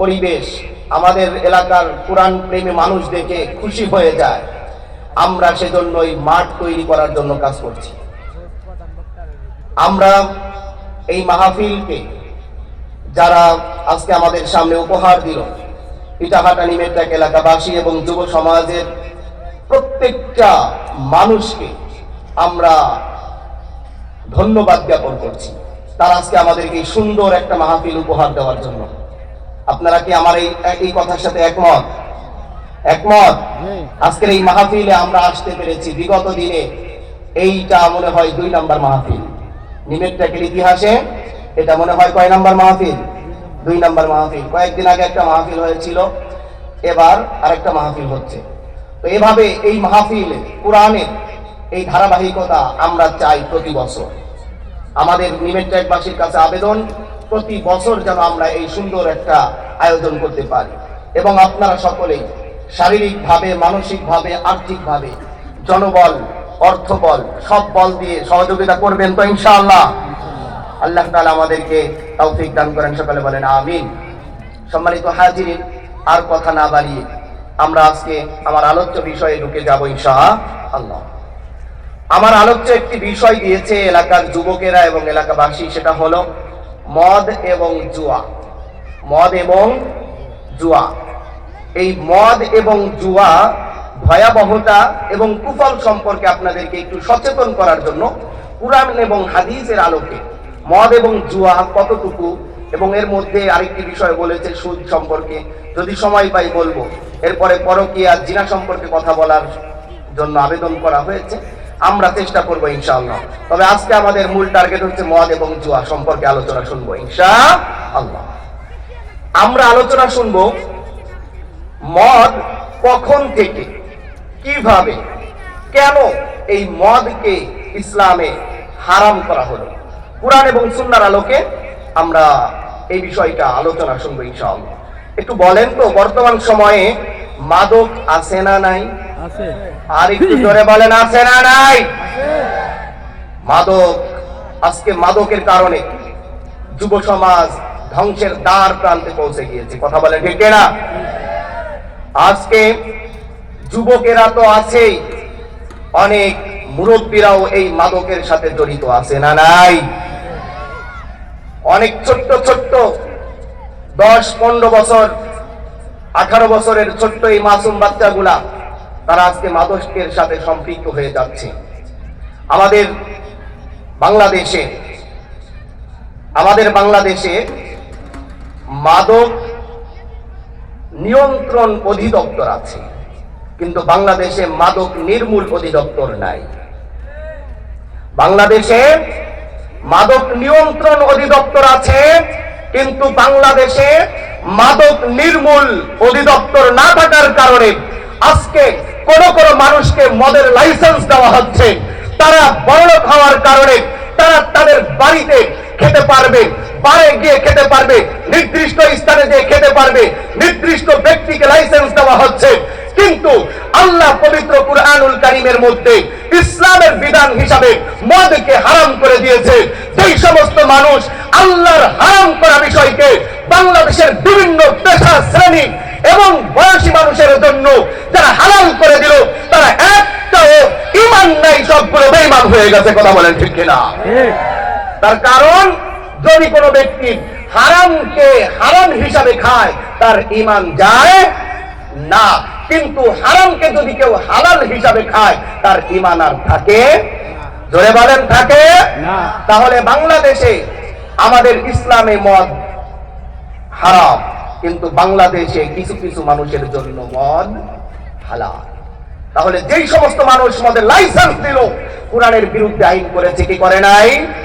পরিবেশ আমাদের এলাকার কোরআন প্রেমী মানুষ দেখে খুশি হয়ে যায়। আমরা সেজন্যই মাঠ তৈরি করার জন্য কাজ করছি। আমরা এই মাহফিলকে যারা আজকে আমাদের সামনে উপহার দিল ইটাহাটা নিমেট্টাক এলাকাবাসী এবং যুব সমাজের প্রত্যেকটা মানুষকে আমরা ধন্যবাদ জ্ঞাপন করছি। তারা আজকে আমাদেরকে সুন্দর একটা মাহফিল উপহার দেওয়ার জন্য। আপনারা কি আমার এই এই কথার সাথে একমত? একমত? আজকের এই মাহফিলে আমরা আসতে পেরেছি। বিগত দিনে এইটা মনে হয় দুই নাম্বার মাহফিল। নিমেট্টাকের ইতিহাসে এটা মনে হয় কয় নাম্বার মাহফিল? দুই নাম্বার মাহফিল। কয়েকদিন আগে একটা মাহফিল হয়েছিল। এবার আরেকটা মাহফিল হচ্ছে। তো এভাবে এই মাহফিল কোরআনের এই ধারাবাহিকতা আমরা চাই প্রতি বছর। আমাদের নিমেট্রাকবাসীর কাছে আবেদন প্রতি বছর যেন আমরা এই সুন্দর একটা আয়োজন করতে পারি। এবং আপনারা সকলেই শারীরিকভাবে, মানসিকভাবে, আর্থিকভাবে জনবল, অর্থবল, সব বল দিয়ে সহযোগিতা করবেন তো ইনশাআল্লাহ। আল্লাহ তাআলা আমাদেরকে তৌফিক দান করেন, সকালে বলেন আমিন। সম্মানিত হাজিরিন আর কথা না বাড়িয়ে আমরা আজকে আমার আলোচ্য বিষয়ে ঢুকে যাব ইনশাআল্লাহ। আমার আলোচ্য একটি বিষয় দিয়েছে এলাকার যুবকেরা এবং এলাকাবাসী, সেটা হলো মদ এবং জুয়া। মদ এবং জুয়া। এই মদ এবং জুয়া ভয়াবহতা এবং কুফল সম্পর্কে আপনাদেরকে একটু সচেতন করার জন্য কুরআন এবং হাদিসের আলোকে মদ এবং জুয়া কতটুকু এবং এর মধ্যে আরেকটি বিষয় বলেছে সুদ সম্পর্কে। যদি সময় পাই বলব। এরপরে পরকীয়া, জিনা সম্পর্কে কথা বলার জন্য আবেদন করা হয়েছে। আমরা চেষ্টা করব ইনশাআল্লাহ। তবে আজকে আমাদের মূল টার্গেট হচ্ছে মদ এবং জুয়া সম্পর্কে আলোচনা শুনব ইনশা আল্লাহ আমরা আলোচনা শুনব মদ কখন থেকে, কীভাবে, কেন এই মদকে ইসলামে হারাম করা হলো? কোরআন এবং সুন্নার আলোকে আমরা এই বিষয়টা আলোচনা শুনব ইনশাআল্লাহ। একটু বলেন তো, বর্তমান সময়ে মাদক আছে না নাই? আর একটু জোরে বলেন, আছে না নাই? মাদক, আজকে মাদকের কারণে যুব সমাজ ধ্বংসের দ্বার প্রান্তে পৌঁছে গিয়েছে। কথা বলেন ঠিক না আজকে যুবকেরা তো আছেই। অনেক মুরব্বীরাও এই মাদকের সাথে জড়িত আছে না নাই? অনেক ছোট্ট ছোট্ট, দশ পনেরো বছর, আঠারো বছরের ছোট্ট এই মাসুম বাচ্চাগুলা তারা আজকে মাদকের সাথে সম্পৃক্ত হয়ে যাচ্ছে। আমাদের বাংলাদেশে আমাদের বাংলাদেশে মাদক নিয়ন্ত্রণ অধিদপ্তর আছে, কিন্তু বাংলাদেশে মাদক নির্মূল অধিদপ্তর নাই। বাংলাদেশে মাদক নিয়ন্ত্রণ অধিদপ্তর আছে, কিন্তু বাংলাদেশে মাদক নির্মূল অধিদপ্তর না থাকার কারণে আজকে কোন কোন মানুষকে মদের লাইসেন্স দেওয়া হচ্ছে। তারা বড় খাওয়ার কারণে তারা তাদের বাড়িতে খেতে পারবে, বারে গিয়ে খেতে পারবে, নির্দিষ্ট স্থানে গিয়ে খেতে পারবে, নির্দিষ্ট ব্যক্তিকে লাইসেন্স দেওয়া হচ্ছে। কিন্তু আল্লাহ পবিত্র কুরআনুল কারিমের মধ্যে ইসলামের বিধান হিসাবে মদকে হারাম করে দিয়েছে সেই সমস্ত মানুষ আল্লাহর হারাম করা বিষয়কে বাংলাদেশের বিভিন্ন পেশা শ্রেণি এবং বয়সী মানুষের জন্য যারা হারাম করে দিল তারা একটাও ইমান নাই সবগুলো বেইমান হয়ে গেছে কথা বলেন ঠিক কিনা? তার কারণ যদি কোনো ব্যক্তি হারামকে হারাম হিসাবে খায় তার ইমান যায় না। কিন্তু হারামকে যদি কেউ হালাল হিসাবে খায় তার ইমান আর থাকে জোরে বলেন থাকে তাহলে বাংলাদেশে আমাদের ইসলামে মদ হারাম কিন্তু বাংলাদেশে কিছু কিছু মানুষের জন্য মদ হালাল। তাহলে যেই সমস্ত মানুষ তোমাদের লাইসেন্স দিল কোরআনের বিরুদ্ধে আইন করেছে কি করে নাই?